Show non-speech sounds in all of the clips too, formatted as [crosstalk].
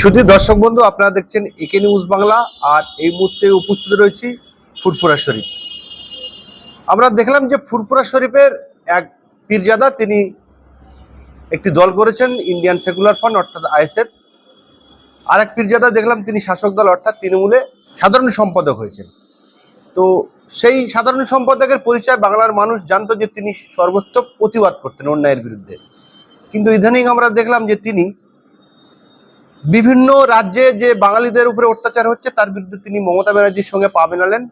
শুধু দর্শক বন্ধু, আপনারা দেখছেন একে নিউজ বাংলা, আর এই মুহূর্তে উপস্থিত রয়েছি ফুরফুরা শরীফ। আমরা দেখলাম যে ফুরফুরা শরীফের এক পীরজাদা, তিনি একটি দল করেছেন ইন্ডিয়ান সেকুলার ফান্ড অর্থাৎ আইএসএফ। আর এক পীরজাদা দেখলাম, তিনি শাসক দল, অর্থাৎ তৃণমূলে সাধারণ সম্পাদক হয়েছেন। তো সেই সাধারণ সম্পাদকের পরিচয় বাংলার মানুষ জানতো যে তিনি সর্বোচ্চ প্রতিবাদ করতেন অন্যায়ের বিরুদ্ধে। কিন্তু ইদানিং আমরা দেখলাম যে তিনি বিভিন্ন রাজ্যে যে বাঙালিদের উপরে অত্যাচার হচ্ছে, তার বিরুদ্ধে তিনি মমতা ব্যানার্জির সঙ্গে পা মেলালেন।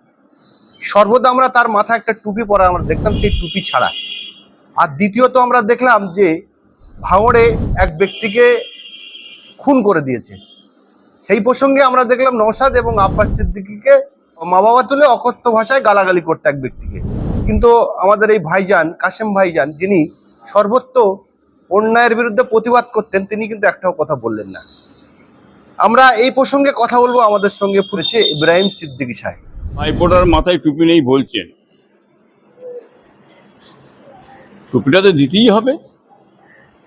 সর্বদা আমরা তার মাথায় একটা টুপি পরা আমরা দেখতাম, সেই টুপি ছাড়া। আর দ্বিতীয়ত আমরা দেখলাম যে, ভাঙড়ে এক ব্যক্তিকে খুন করে দিয়েছে। সেই প্রসঙ্গে আমরা দেখলাম নওশাদ এবং আব্বাস সিদ্দিকিকে মা বাবা তুলে অকথ্য ভাষায় গালাগালি করতে এক ব্যক্তিকে। কিন্তু আমাদের এই ভাইজান, কাশেম ভাইজান, যিনি সর্বত্র অন্যায়ের বিরুদ্ধে প্রতিবাদ করতেন, তিনি কিন্তু একটাও কথা বললেন না। আমরা এই প্রসঙ্গে কথা বলব আমাদের সঙ্গে পড়েছে ইব্রাহিম সিদ্দিকী সাহেব। ভাইপোটার মাথায় টুপি নেই বলছেন। টুপিটা তো দিতেই হবে।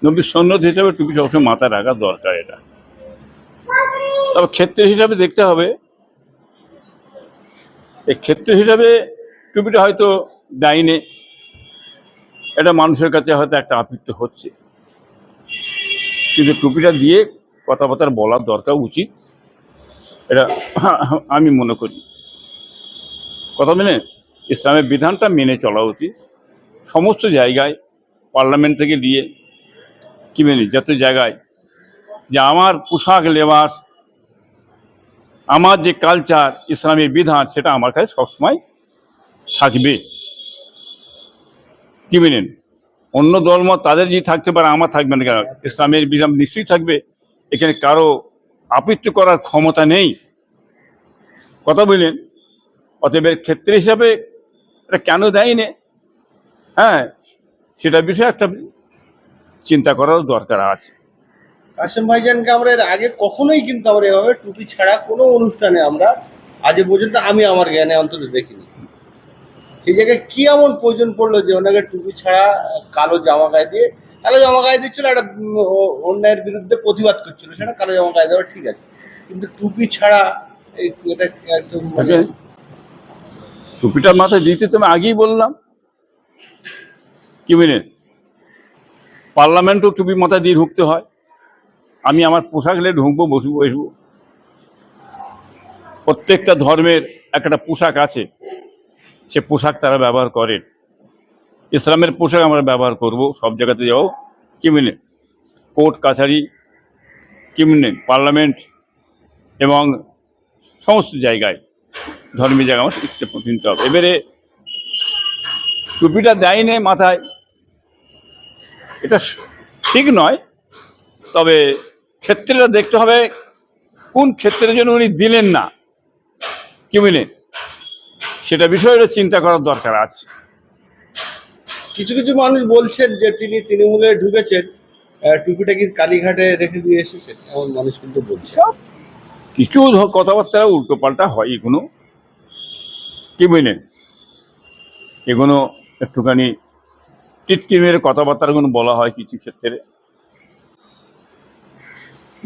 নবীর সন্ন্যত হিসাবে টুপি সবসময় মাথায় রাখা দরকার এটা। তবে ক্ষেত্র হিসাবে দেখতে হবে। এই ক্ষেত্র হিসাবে টুপিটা হয়তো ডাইনে। এটা মানুষের কাছে হয়তো একটা আপিত্ত হচ্ছে। কিন্তু টুপিটা দিয়ে কথাবার্তা বলার দরকার উচিত। এটা আমি মনে করি। কথা মেনে, ইসলামের বিধানটা মেনে চলা উচিত। সমস্ত জায়গায়, পার্লামেন্ট থেকে দিয়ে, কি মেনে, যত জায়গায়, যে আমার পোশাক লেবাস, আমার যে কালচার ইসলামের বিধান, সেটা আমার কাছে সবসময় থাকবে। কি মেনেন অন্য দলমত তাদের যে থাকতে পারে, আমার থাকবে না কেন? ইসলামের বিধান নিশ্চয়ই থাকবে। এখানে কারও আপত্তি করার ক্ষমতা নেই। কথা বললেন, অতএব ক্ষেত্রে হিসাবে এটা কেন দেয়নি? হ্যাঁ সেটা বিষয়ে একটা চিন্তা করার দরকার আছে। কাশেম ভাইজানকে আমরা এর আগে কখনোই কিন্তু আমরা এভাবে টুপি ছাড়া কোনো অনুষ্ঠানে আমরা আজ পর্যন্ত আমি আমার জ্ঞানে অন্তত দেখিনি। সেই জায়গায় কি এমন প্রয়োজন পড়ল যে ওনাকে টুপি ছাড়া কালো জামা গায়ে দিয়ে কালো জামা গায়ে দিচ্ছিল, একটা অন্যায়ের বিরুদ্ধে প্রতিবাদ করছিল। সেটা কালো জামা গায়ে দেওয়া ঠিক আছে। কিন্তু টুপি ছাড়া মানে টুপিটার মাথায় দিতে তো আমি আগেই বললাম। কি বুঝলেন পার্লামেন্টও টুপি মাথায় দিয়ে ঢুকতে হয়। আমি আমার পোশাক নিয়ে ঢুকবো, বসবো বসবো। প্রত্যেকটা ধর্মের একটা পোশাক আছে। সে পোশাক তারা ব্যবহার করেন ইসলামের পোশাক আমরা ব্যবহার করব, সব জায়গাতে যাও কি মিনে কোর্ট কাছারি কিমিনে পার্লামেন্ট এবং সমস্ত জায়গায় ধর্মীয় জায়গা আমার কিনতে হবে। এবারে টুপিটা দেয় দেয়নি মাথায়, এটা ঠিক নয়, তবে ক্ষেত্রেটা দেখতে হবে কোন ক্ষেত্রের জন্য উনি দিলেন না কি সেটা বিষয়ে চিন্তা করার দরকার আছে। কিছু কিছু মানুষ বলছেন যে তিনি তৃণমূলে ঢুকেছেন টুপিটা কি কালীঘাটে রেখে দিয়ে এসেছেন? এমন মানুষ কিন্তু বলছে সব। কিছু কথাবার্তা উল্টো পাল্টা হয় এগুলো কি বুঝলেন? এগুলো একটুখানি টিটকি মেরে কথাবার্তাগুলো বলা হয় কিছু ক্ষেত্রে।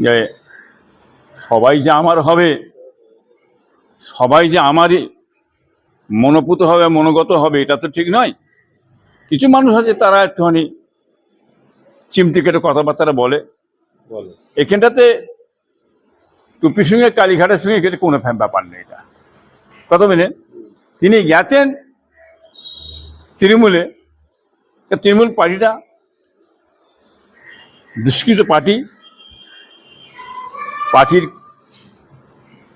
যে সবাই যে আমার হবে সবাই যে আমারই মনোপুত হবে মনোগত হবে এটা তো ঠিক নয়। কিছু মানুষ আছে তারা একটুখানি চিমটি কেটে কথাবার্তা বলে। বলো। এখানটাতে টুপির সঙ্গে কালীঘাটের সঙ্গে এখানে কোনো ফ্যাম ব্যাপার নেই এটা। কত মিলে তিনি গেছেন তৃণমূলে। তৃণমূল পার্টিটা দুষ্কৃত পার্টি। পার্টির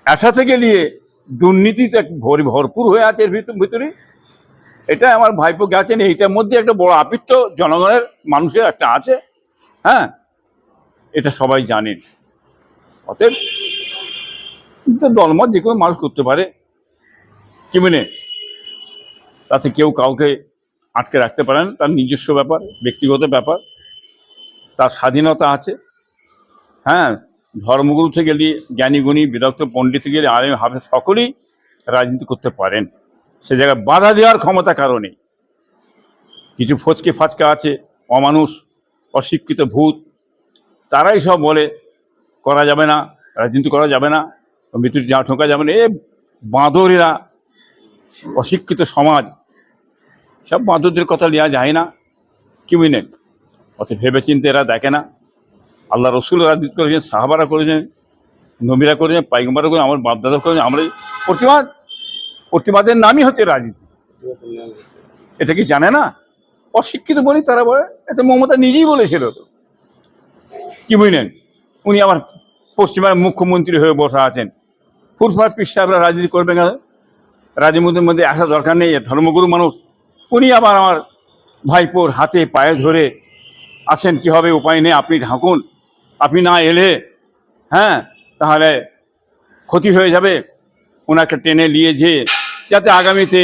আশা থেকে নিয়ে দুর্নীতিতে ভর ভরপুর হয়ে আছে এর ভিতর ভিতরে। এটা আমার ভাইপো গেছেন, এইটার মধ্যে একটা বড় আপিত্ত জনগণের, মানুষের একটা আছে। হ্যাঁ? এটা সবাই জানেন। অতএব দলমত যে কোনো মানুষ করতে পারে। কি মানে? তাতে কেউ কাউকে আটকে রাখতে পারেন তার নিজস্ব ব্যাপার, ব্যক্তিগত ব্যাপার। তার স্বাধীনতা আছে। হ্যাঁ? ধর্মগুরু থেকে নিয়ে জ্ঞানীগুণী, বিদগ্ধ, পণ্ডিত নিয়ে আলেম, হাফেজ সকলেই রাজনীতি করতে পারেন। সে জায়গায় বাধা দেওয়ার ক্ষমতা কারণে কিছু ফচকে ফাচকা আছে, অমানুষ, অশিক্ষিত ভূত, তারাই সব বলে, করা যাবে না, রাজনীতি করা যাবে না মৃত্যু যা ঠোকা যাবে না। এ বাঁদরেরা, অশিক্ষিত সমাজ, সব বাঁদরদের কথা নেওয়া যায় না। কি বুঝলেন? অত ভেবে চিন্তে এরা দেখে না। আল্লাহ রসুল রাজনীতি করেছেন, সাহাবারা করেছেন, নবীরা করেছেন পাইগম্বারা করেছেন, আমার বাপদাদা করেছেন, আমরা প্রতিবাদ প্রতিবাদের নামই হচ্ছে রাজনীতি। এটা কি জানে না? অশিক্ষিত বলি তারা বলে এটা মমতা নিজেই বলেছিল তো। কি বুঝলেন? উনি আবার পশ্চিমবঙ্গের মুখ্যমন্ত্রী হয়ে বসা আছেন। ফুরফার পিস সাহেবরা রাজনীতি করবেন না। রাজনীতির মধ্যে আসা দরকার নেই ধর্মগুরু মানুষ। উনি আবার আমার ভাইপোর হাতে পায়ে ধরে আছেন, কি হবে উপায় নেই, আপনি ঢাকুন। আপনি না এলে হ্যাঁ তাহলে ক্ষতি হয়ে যাবে। ওনাকে টেনে নিয়ে যেয়ে যাতে আগামীতে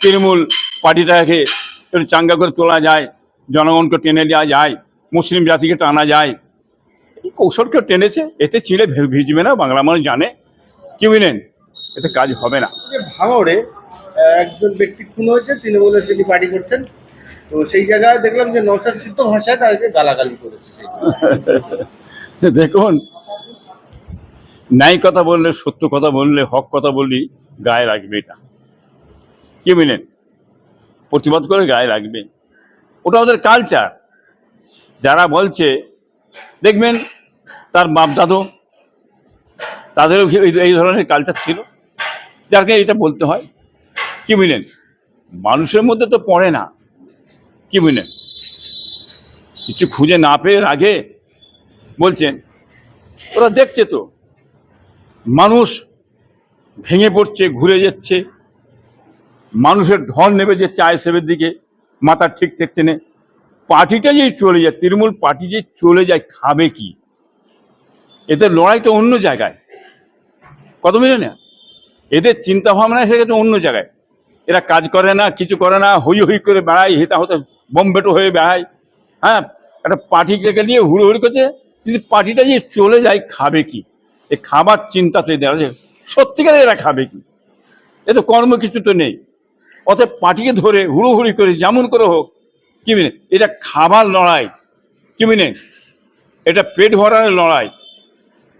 তৃণমূল পার্টিটাকে একটু চাঙ্গা করে তোলা যায় জনগণকে টেনে নেওয়া যায় মুসলিম জাতিকে টানা যায়। এই কৌশলকে টেনেছে এতে চিড়ে ভিজবে না বাংলা মানুষ জানে। কি বুঝলেন এতে কাজ হবে না। ভাঙড়ে একজন ব্যক্তি খুন হয়েছে তৃণমূলের যিনি পার্টি করতেন তো সেই জায়গায় দেখলাম যে নৌসাদ সিদ্ধ ভাষায় তাদেরকে গালাগালি করেছে। [laughs] দেখুন ন্যায় কথা বললে, সত্য কথা বললে, হক কথা বললি গায়ে লাগবে এটা। কি বুঝলেন প্রতিবাদ করে গায়ে লাগবে। ওটা ওদের কালচার যারা বলছে, দেখবেন তার বাপ দাদু তাদেরও এই- এই ধরনের কালচার ছিল? যাকে এটা বলতে হয়। কি বুঝলেন মানুষের মধ্যে তো পড়ে না। কি বুঝলেন কিছু খুঁজে না পেয়ে আগে বলছেন। ওরা দেখছে তো। মানুষ ভেঙে পড়ছে, ঘুরে যাচ্ছে, মানুষের ঢল নেবে যে সেবের দিকে, মাথা ঠিক থাকছে না। পার্টিটা যে চলে যায়, তৃণমূল পার্টি যে চলে যায়, খাবে কি? এদের লড়াই তো অন্য জায়গায়। কত মিলে না এদের চিন্তা ভাবনা এসে গেছে অন্য জায়গায়। এরা কাজ করে না, কিছু করে না, হই হই করে বেড়ায়, হেতা হতে বম্বেটো হয়ে বেড়ায়। হ্যাঁ একটা পার্টিটাকে নিয়ে হুড়োহুড়ি করছে, কিন্তু পার্টিটা যে চলে যায়, খাবে কি? এ খাবার চিন্তা তো এদের আছে সত্যিকারে এরা খাবে কি? এ তো কর্ম কিছু তো নেই। অতএব পার্টিকে ধরে হুড়োহুড়ি করে যেমন করে হোক, কি মিনে? এটা খাবার লড়াই, কি মিনে? এটা পেট ভরার লড়াই,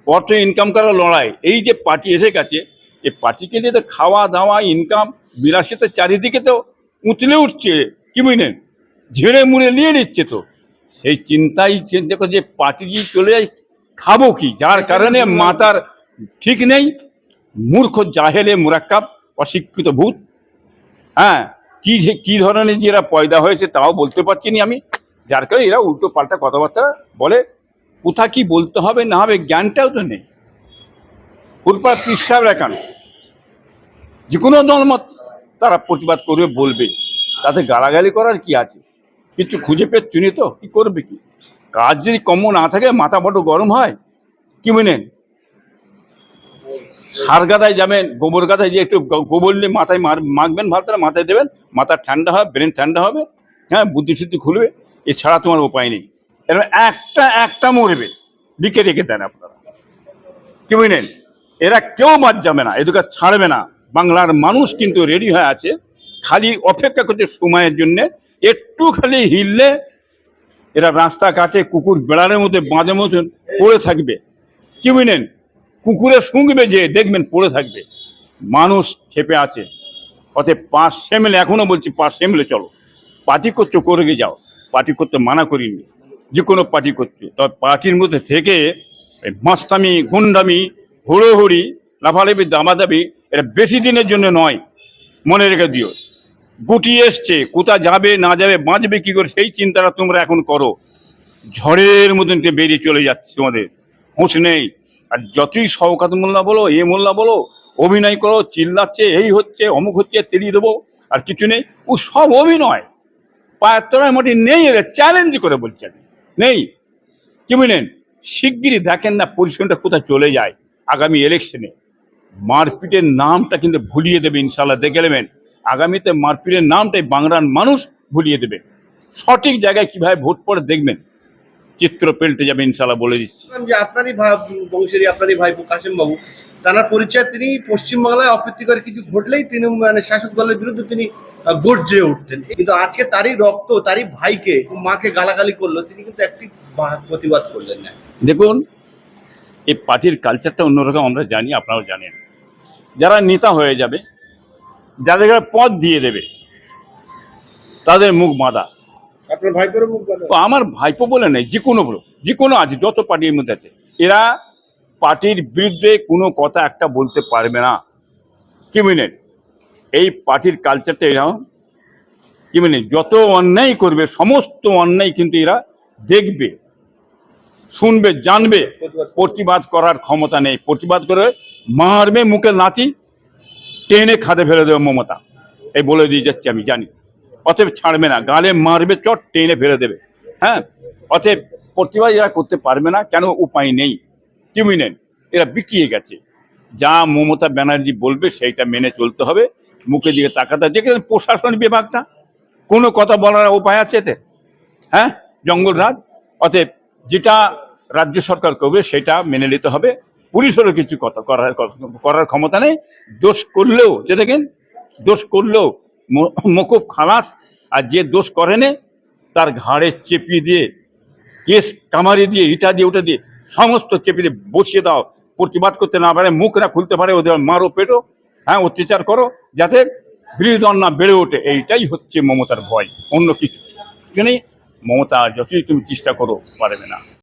অর্থ ইনকাম করার লড়াই। এই যে পার্টি এসে গেছে এই পার্টিকে নিয়ে তো খাওয়া দাওয়া ইনকাম বিলাসিত চারিদিকে তো উতলে উঠছে, কি বুঝলেন ঝেড়ে মুড়ে নিয়ে নিচ্ছে তো। সেই চিন্তাই চিন্তা করে যে পার্টি চলে যায় খাব কি? যার কারণে মাতার ঠিক নেই। মূর্খ, জাহেলে, মুরাক্কাব, অশিক্ষিত ভূত। হ্যাঁ কি যে, কি ধরনের যে এরা পয়দা হয়েছে তাও বলতে পারছি না আমি। যার কারণে এরা উল্টো পাল্টা কথাবার্তা বলে। কোথা কি বলতে হবে না হবে জ্ঞানটাও তো নেই। পুরপা পিসাব কেন? যে কোনো দলমত তারা প্রতিবাদ করবে, বলবে। তাতে গালাগালি করার কি আছে? কিছু খুঁজে পেয়ে চুনি তো? কি করবে কি? কাজ যদি কম্য না থাকে, মাথা বড় গরম হয়, কি বুঝলেন সার গাদায় যাবেন, গোবর গাদায় যে একটু গোবর নিয়ে মাথায় মার, মাখবেন ভাতটা মাথায় দেবেন, মাথা ঠান্ডা হবে, ব্রেন ঠান্ডা হবে হ্যাঁ বুদ্ধি শুদ্ধি খুলবে, এছাড়া তোমার উপায় নেই। এরকম একটা একটা মরবে, লিখে রেখে দেন আপনারা। কি বুঝলেন এরা কেউ বাদ যাবে না এদিকে ছাড়বে না। বাংলার মানুষ কিন্তু রেডি হয়ে আছে, খালি অপেক্ষা করছে সময়ের জন্যে, একটু খালি হিললে এরা রাস্তাঘাটে কুকুর বেড়ালের মধ্যে বাঁধের মতন পড়ে থাকবে। কি বুঝলেন? কুকুরে শুঁকবে যে, দেখবেন পড়ে থাকবে। মানুষ খেপে আছে। অতএব পাঁচ সেমেলে, এখনও বলছি পাঁচ সেমেলে চলো। পার্টি করছ করে যাও। পার্টি করতে মানা করিনি। যে কোনো পার্টি করছ তবে পার্টির মধ্যে থেকে মাস্তামি, গুন্ডামি, হুড়োহুড়ি, লাফালাফি দামাদাবি এটা বেশি দিনের জন্য নয়। মনে রেখে দিও। গুটি এসছে, কোথা যাবে, না যাবে, বাঁচবে কি করে, সেই চিন্তাটা তোমরা এখন করো। ঝড়ের মতন বেরিয়ে চলে যাচ্ছে তোমাদের, হুঁশ নেই। আর যতই শওকাত মোল্লা বলো, এ মোল্লা বলো, অভিনয় করো, চিল্লাচ্ছে, এই হচ্ছে, অমুক হচ্ছে তেড়িয়ে দেবো, আর কিছু নেই। ও সব অভিনয়। পায়ের তলায় মাটি নেই, এদের চ্যালেঞ্জ করে বলছেন নেই। কি বুঝলেন শিগগিরই দেখেন না পরিশ্রমটা কোথায় চলে যায়, আগামী ইলেকশনে মারপিটের নামটা কিন্তু ভুলিয়ে দেবে ইনশাল্লাহ দেখে নেবেন। আগামীতে মারপিটের নামটাই বাংলার মানুষ ভুলিয়ে দেবে। সঠিক জায়গায় কীভাবে ভোট পড়ে দেখবেন। চিত্র পেল্টে যাবে ইনশাল্লাহ বলে দিচ্ছি। যে আপনারই ভা- বংশেরই আপনারই ভাইপো কাশিম বাবু তার পরিচয় তিনি পশ্চিমবাংলায় অপ্রীতিকর কিছু ঘটলেই তিনি মানে শাসক দলের বিরুদ্ধে তিনি গর্জে উঠতেন। কিন্তু আজকে তারই রক্ত তারই ভাইকে মাকে গালাগালি করল তিনি কিন্তু একটি প্রতিবাদ করলেন না। দেখুন এই পার্টির কালচারটা অন্যরকম আমরা জানি আপনারাও জানেন। যারা নেতা হয়ে যাবে যাদের পদ দিয়ে দেবে তাদের মুখ বাঁধা। আপনার ভাইপোর মুখ আমার ভাইপো বলে নেই যে কোনো বলো যে কোনো আছে যত পার্টির মধ্যে আছে। এরা পার্টির বিরুদ্ধে কোনো কথা একটা বলতে পারবে না। কি মিনিট? এই পার্টির কালচারটা এরকম? কি মিনিট? যত অন্যায় করবে সমস্ত অন্যায় কিন্তু এরা দেখবে শুনবে জানবে। প্রতিবাদ করার ক্ষমতা নেই। প্রতিবাদ করে মারবে মুখে নাতি টেনে খাদে ফেলে দেবে মমতা। এই বলে দিয়ে যাচ্ছি আমি, জানি। অতএব ছাড়বে না, গালে মারবে চট, টেনে ফেলে দেবে। হ্যাঁ? অতএব প্রতিবাদ এরা করতে পারবে না, কেন উপায় নেই? কিমি নেন এরা বিকিয়ে গেছে। যা মমতা ব্যানার্জি বলবে, সেইটা মেনে চলতে হবে। মুখে দিকে তাকাতে। যেখানে প্রশাসন বিভাগটা, কোনো কথা বলার উপায় আছে এতে? হ্যাঁ? জঙ্গলরাজ অতএব যেটা রাজ্য সরকার করবে, সেটা মেনে নিতে হবে। পুলিশেরও কিছু কথা করার করার ক্ষমতা নেই। দোষ করলেও, যে দেখেন, দোষ করলেও মকুব খালাস আর যে দোষ করে নে তার ঘাড়ে চেপিয়ে দিয়ে, কেস কামারি দিয়ে, ইটা দিয়ে, ওটা দিয়ে, সমস্ত চেপে দিয়ে বসিয়ে দাও। প্রতিবাদ করতে না পারে, মুখ না খুলতে পারে, ওদের মারো পেটো। হ্যাঁ অত্যাচার করো, যাতে বিরোধী দল না বেড়ে ওঠে। এইটাই হচ্ছে মমতার ভয়, অন্য কিছু। জন্যই মমতা, যতই তুমি চেষ্টা করো, পারবে না।